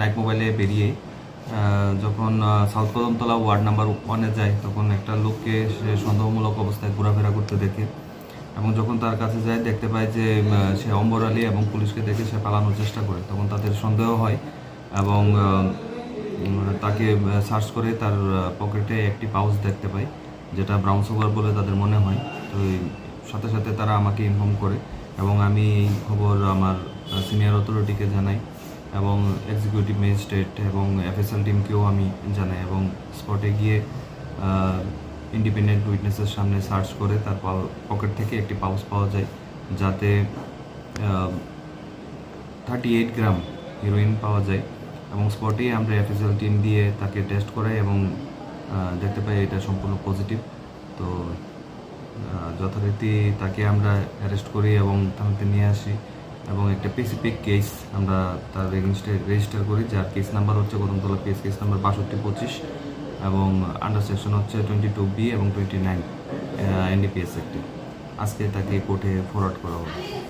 Dijk মোবাইলে বেরিয়ে যখন সাউথ কদমতলা ওয়ার্ড নাম্বার ওয়ানে যায়, তখন একটা লোককে সে সন্দেহমূলক অবস্থায় ঘোরাফেরা করতে দেখে এবং যখন তার কাছে যায়, দেখতে পায় যে সে অম্বর আলী এবং পুলিশকে দেখে সে পালানোর চেষ্টা করে। তখন তাদের সন্দেহ হয় এবং তাকে সার্চ করে তার পকেটে একটি পাউচ দেখতে পায়, যেটা ব্রাউন সুগার বলে তাদের মনে হয়। তো সাথে সাথে তারা আমাকে ইনফর্ম করে এবং আমি খবর আমার সিনিয়র অথরিটিকে জানাই। এবং এক্সিকিউটিভ ম্যাজিস্ট্রেট এবং এফএসএল টিমকেও আমি জানাই এবং স্পটে গিয়ে ইন্ডিপেন্ডেন্ট উইটনেসের সামনে সার্চ করে তার পকেট থেকে একটি পাউচ পাওয়া যায় যাতে থার্টি এইট গ্রাম হিরোইন পাওয়া যায় এবং স্পটেই আমরা এফএসএল টিম দিয়ে তাকে টেস্ট করাই এবং দেখতে পাই এটা সম্পূর্ণ পজিটিভ তো যথারীতি তাকে আমরা অ্যারেস্ট করি এবং থানাতে নিয়ে আসি। এবং একটা স্পেসিফিক কেস আমরা তার এগেনস্টে রেজিস্টার করি, যার কেস নাম্বার হচ্ছে কদমতলা পিএস কেস নাম্বার বাষট্টি পঁচিশ এবং আন্ডার সেকশন হচ্ছে টোয়েন্টি টু বি এবং টোয়েন্টি নাইন এনডিপিএস একটি আজকে তাকে কোর্টে ফরওয়ার্ড করা হবে।